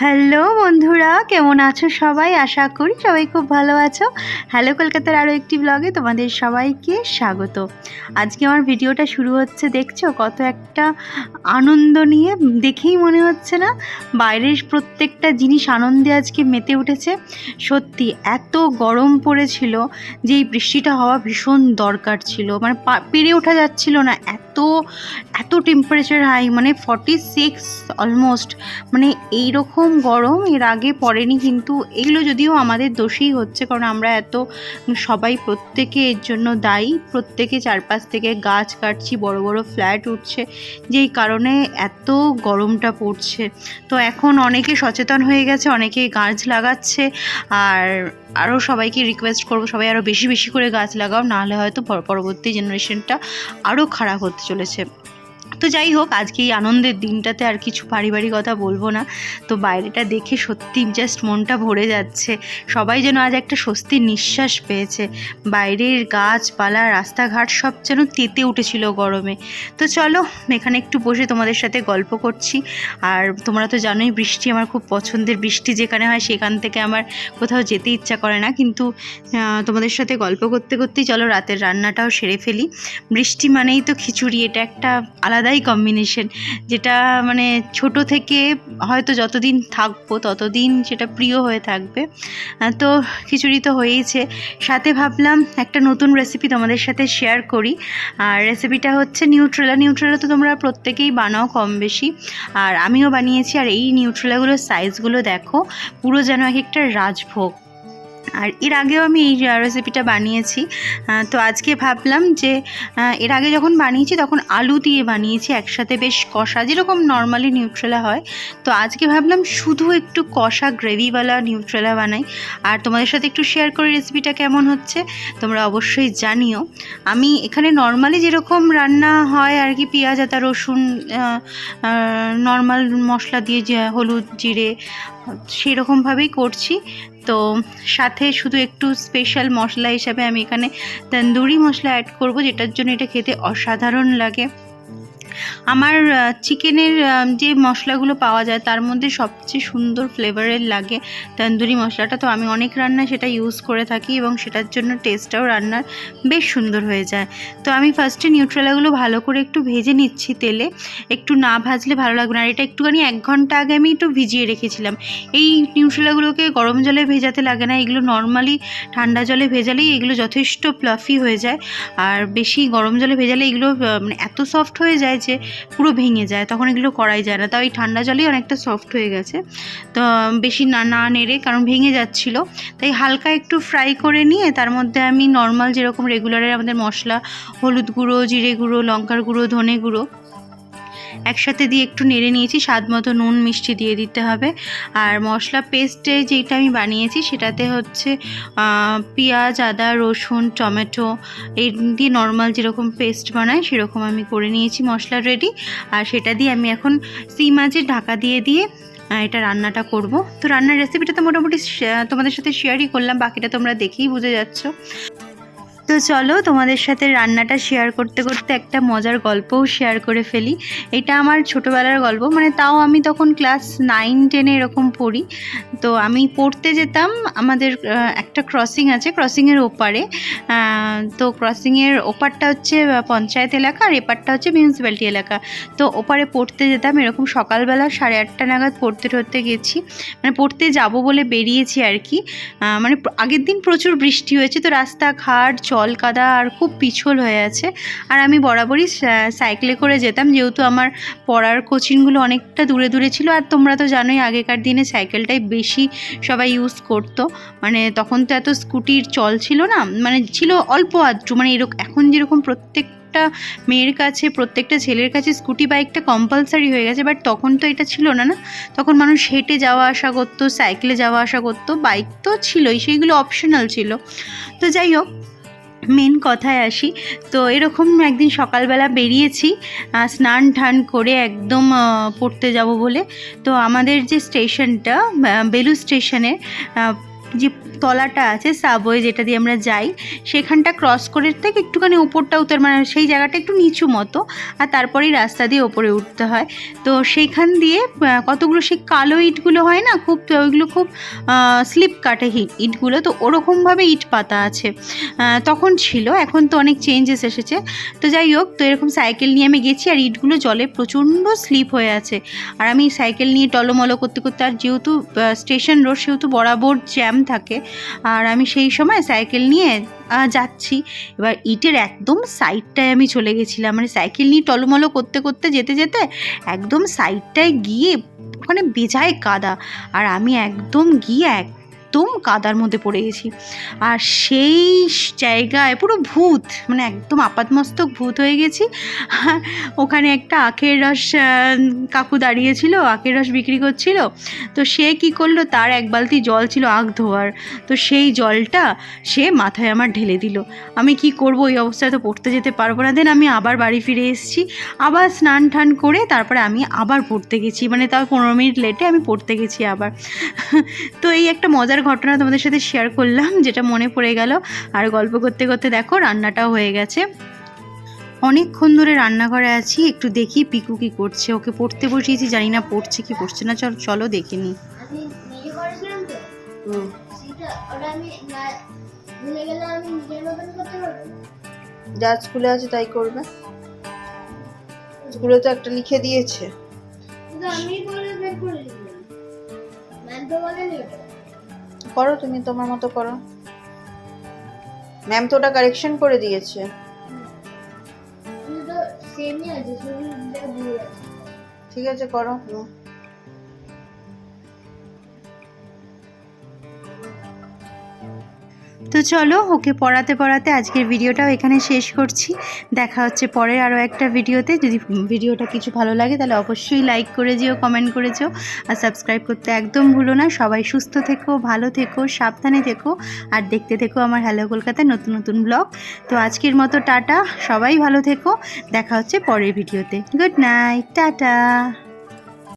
Hello বন্ধুরা, কেমন আছো সবাই? আশা করি সবাই খুব ভালো আছো। হ্যালো কলকাতার আরও একটি ব্লগে তোমাদের সবাইকে স্বাগত। আজকে আমার ভিডিওটা শুরু হচ্ছে, দেখছ? কত একটা আনন্দ নিয়ে, দেখেই মনে হচ্ছে না? বাইরের প্রত্যেকটা জিনিস আনন্দে আজকে মেতে উঠেছে। সত্যি, এত গরম পড়েছিল যে এই বৃষ্টিটা হওয়া ভীষণ দরকার ছিল। মানে পেরে ওঠা যাচ্ছিল না, এত এত এত টেম্পারেচার হাই মানে ফর্টি সিক্স অলমোস্ট মানে এই রকম গরম, এর আগে পড়েনি কিন্তু এগুলো যদিও আমাদের দোষেই হচ্ছে, কারণ আমরা এত সবাই প্রত্যেকে এর জন্য দায়ী, প্রত্যেকে চারপাশ থেকে গাছ কাটছি, বড় বড় ফ্ল্যাট উঠছে, যেই কারণে এত গরমটা পড়ছে। তো এখন অনেকে সচেতন হয়ে গেছে, অনেকে গাছ লাগাচ্ছে, আর আরও সবাইকে রিকোয়েস্ট করব, সবাই আরও বেশি বেশি করে গাছ লাগাও, নাহলে হয়তো পরবর্তী জেনারেশনটা আরও খারাপ হতে চলেছে। তো যাই হোক, আজকে এই আনন্দের দিনটাতে আর কিছু পারিবারিক কথা বলব না। তো বাইরেটা দেখে সত্যি জাস্ট মনটা ভরে যাচ্ছে। সবাই যেন আজ একটা স্বস্তির নিঃশ্বাস পেয়েছে। বাইরের গাছপালা, রাস্তাঘাট সব যেন তেতে উঠেছিল গরমে। তো চলো, এখানে একটু বসে তোমাদের সাথে গল্প করছি। আর তোমরা তো জানোই, বৃষ্টি আমার খুব পছন্দের বৃষ্টি যেখানে হয় সেখান থেকে আমার কোথাও যেতে ইচ্ছা করে না। কিন্তু তোমাদের সাথে গল্প করতে করতেই চলো, রাতের রান্নাটাও সেরে ফেলি। বৃষ্টি মানেই তো খিচুড়ি, এটা একটা আলাদাই কম্বিনেশন যেটা মানে ছোট থেকে হয়তো যতদিন থাকব, ততদিন সেটা প্রিয় হয়ে থাকবে। তো খিচুড়ি তো হয়েইছে। সাথে ভাবলাম একটা নতুন রেসিপি তোমাদের সাথে শেয়ার করি। আর রেসিপিটা হচ্ছে নিউট্রেলা নিউট্রেলা তো তোমরা প্রত্যেকেই বানাও কম বেশি। আর আমিও বানিয়েছি। আর এই নিউট্রেলাগুলোর সাইজগুলো দেখো, পুরো যেন এক একটা রাজভোগ। আর এর আগেও আমি এই রেসিপিটা বানিয়েছি। তো আজকে ভাবলাম যে এর আগে যখন বানিয়েছি তখন আলু দিয়ে বানিয়েছি একসাথে বেশ কষা, যেরকম নর্মালি নিউট্রেলা হয়। তো আজকে ভাবলাম শুধু একটু কষা গ্রেভিওয়ালা নিউট্রেলা বানাই। আর তোমাদের সাথে একটু শেয়ার করি রেসিপিটা কেমন হচ্ছে, তোমরা অবশ্যই জানিও। আমি এখানে নর্মালি যেরকম রান্না হয় আর কি, পেঁয়াজ, আদা, রসুন নর্মাল মশলা দিয়ে হলুদ, জিরে, সেরকমভাবেই করছি। তো সাথে শুধু একটু স্পেশাল মশলা হিসাবে আমি এখানে তন্দুরি মশলা অ্যাড করব, যেটার জন্য এটা খেতে অসাধারণ লাগে। আমার চিকেনের যে মশলাগুলো পাওয়া যায় তার মধ্যে সবচেয়ে সুন্দর ফ্লেভারের লাগে তন্দুরি মশলাটা। তো আমি অনেক রান্নায় সেটা ইউজ করে থাকি এবং সেটার জন্য টেস্টটাও রান্নার বেশ সুন্দর হয়ে যায়। তো আমি ফার্স্টে নিউট্রেলাগুলো ভালো করে একটু ভেজে নিচ্ছি তেলে। একটু না ভাজলে ভালো লাগবে না। আর এটা একটুখানি এক ঘণ্টা আগে আমি একটু ভিজিয়ে রেখেছিলাম। এই নিউট্রেলাগুলোকে গরম জলে ভেজাতে লাগে না। এগুলো নর্মালি ঠান্ডা জলে ভেজালেই এগুলো যথেষ্ট প্লাফি হয়ে যায়। আর বেশি গরম জলে ভেজালে এগুলো মানে এত সফট হয়ে যায় যে পুরো ভেঙে যায়, তখন এগুলো করাই যায় না। তাও এই ঠান্ডা জলেই অনেকটা সফট হয়ে গেছে। তো বেশি না না নেড়ে, কারণ ভেঙে যাচ্ছিল। তাই হালকা একটু ফ্রাই করে নিয়ে, তার মধ্যে আমি নর্মাল যেরকম রেগুলারের আমাদের মশলা, হলুদ গুঁড়ো, জিরে গুঁড়ো, লঙ্কার গুঁড়ো, ধনে গুঁড়ো একসাথে দিয়ে একটু নেড়ে নিয়েছি, স্বাদ মতো নুন, মিষ্টি দিয়ে দিতে হবে। আর মশলা পেস্টে যেটা আমি বানিয়েছি সেটাতে হচ্ছে পেঁয়াজ, আদা, রসুন, টমেটো, এই দিয়ে নর্মাল যেরকম পেস্ট বানাই সেরকম আমি করে নিয়েছি মশলা রেডি আর সেটা দিয়ে আমি এখন সি মাঝে ঢাকা দিয়ে দিয়ে এটা রান্নাটা করব। তো রান্নার রেসিপিটা তো মোটামুটি তোমাদের সাথে শেয়ারই করলাম, বাকিটা তোমরা দেখেই বুঝে যাচ্ছ। তো চলো তোমাদের সাথে রান্নাটা শেয়ার করতে করতে একটা মজার গল্পও শেয়ার করে ফেলি। এটা আমার ছোটোবেলার গল্প মানে তাও আমি তখন ক্লাস নাইন টেনে এরকম পড়ি। তো আমি পড়তে যেতাম, আমাদের একটা ক্রসিং আছে ক্রসিংয়ের ওপারে। তো ক্রসিংয়ের ওপারটা হচ্ছে পঞ্চায়েত এলাকা আর এপারটা হচ্ছে মিউনিসিপ্যালিটি এলাকা। তো ওপারে পড়তে যেতাম, এরকম সকালবেলা সাড়ে আটটা নাগাদ পড়তে টড়তে গেছি। মানে পড়তে যাব বলে বেরিয়েছি আর কি। মানে আগের দিন প্রচুর বৃষ্টি হয়েছে, তো রাস্তাঘাট জল কাদা আর খুব পিছল হয়ে আছে। আর আমি বরাবরই সাইকেলে করে যেতাম, যেহেতু আমার পড়ার কোচিংগুলো অনেকটা দূরে দূরে ছিল। আর তোমরা তো জানোই, আগেকার দিনে সাইকেলটাই বেশি সবাই ইউজ করতো। মানে তখন তো এত স্কুটির চল ছিল না মানে ছিল অল্প আধটু। মানে এরকম এখন যেরকম প্রত্যেকটা মেয়ের কাছে, প্রত্যেকটা ছেলের কাছে স্কুটি বাইকটা কম্পালসারি হয়ে গেছে। বাট তখন তো এটা ছিল না না? তখন মানুষ হেঁটে যাওয়া আসা করতো সাইকেলে যাওয়া আসা করতো বাইক তো ছিলই, সেইগুলো অপশনাল ছিল। তো যাই হোক মেন কথায় আসি। তো এরকম একদিন সকালবেলা বেরিয়েছি স্নান ঠান করে একদম পড়তে যাব বলে। তো আমাদের যে স্টেশনটা বেলু স্টেশনে আহ, যে তলাটা আছে সাবওয়ে যেটা দিয়ে আমরা যাই, সেখানটা ক্রস করে থেকে একটুখানি উপরটা উত্তর মানে সেই জায়গাটা একটু নিচু মতো, আর তারপরেই রাস্তা দিয়ে ওপরে উঠতে হয়। তো সেইখান দিয়ে কতগুলো সেই কালো ইটগুলো হয় না, খুব, ওইগুলো খুব স্লিপ কাটে হিট ইটগুলো। তো ওরকমভাবে ইট পাতা আছে। তখন ছিল, এখন তো অনেক চেঞ্জেস এসেছে। তো যাই হোক, তো এরকম সাইকেল নিয়ে আমি গেছি, আর ইটগুলো জলে প্রচণ্ড স্লিপ হয়ে আছে। আর আমি সাইকেল নিয়ে টলমলো করতে করতে, আর যেহেতু স্টেশন রোড সেহেতু বরাবর জ্যাম থাকে। আর আমি সেই সময় সাইকেল নিয়ে যাচ্ছি। এবার ইটের একদম সাইডটায় আমি চলে গেছিলাম। মানে সাইকেল নিয়ে টলমলো করতে করতে, যেতে যেতে একদম সাইডটায় গিয়ে ওখানে বেজায় কাদা। আর আমি একদম গিয়ে একদম কাদার মধ্যে পড়ে গেছি। আর সেই জায়গায় পুরো ভূত মানে একদম আপাতমস্তক ভূত হয়ে গেছি। ওখানে একটা আখের রস কাকু দাঁড়িয়েছিল, আখের রস বিক্রি করছিল। তো সে কি করল? তার এক বালতি জল ছিল আখ ধোয়ার। তো সেই জলটা সে মাথায় আমার ঢেলে দিল। আমি কি করব? ওই অবস্থায় তো পড়তে যেতে পারব না। দেন আমি আবার বাড়ি ফিরে এসেছি। আবার স্নান টান করে তারপরে আমি আবার পড়তে গেছি। মানে তাও পনেরো মিনিট লেটে আমি পড়তে গেছি আবার। তো এই একটা মজার ঘটনা তোমাদের সাথে শেয়ার করলাম যেটা মনে পড়ে গেল। আর গল্প করতে করতে দেখো রান্নাটাও হয়ে গেছে। অনেকক্ষণ ধরে রান্নাঘরে আছি একটু দেখি পিকু কি করছে। ওকে পড়তে বসিয়েছি জানি না পড়ছে কি পড়ছে না চল চলো দেখে নিই আমি নিজে করেছিলাম তো? সেটা ওটা আমি না- যা স্কুলে আছে তাই করবে। স্কুলে তো একটা লিখে দিয়েছে। আমি করে বের করে দিলাম ম্যাম তো বলেনি ওটা। করো তুমি তোমার মতো করো ম্যাম তো ওটা কারেকশন করে দিয়েছে ঠিক আছে করো তো চলো ওকে পড়াতে পড়াতে আজকের ভিডিওটাও এখানে শেষ করছি। দেখা হচ্ছে পরের আরও একটা ভিডিওতে। যদি ভিডিওটা কিছু ভালো লাগে তাহলে অবশ্যই লাইক করে যেও কমেন্ট করে যেও আর সাবস্ক্রাইব করতে একদম ভুলো না। সবাই সুস্থ থেকো, ভালো থেকো, সাবধানে থেকো আর দেখতে থেকো আমার হ্যালো কলকাতায় নতুন নতুন ব্লগ তো আজকের মতো টাটা, সবাই ভালো থেকো। দেখা হচ্ছে পরের ভিডিওতে। Good night tata.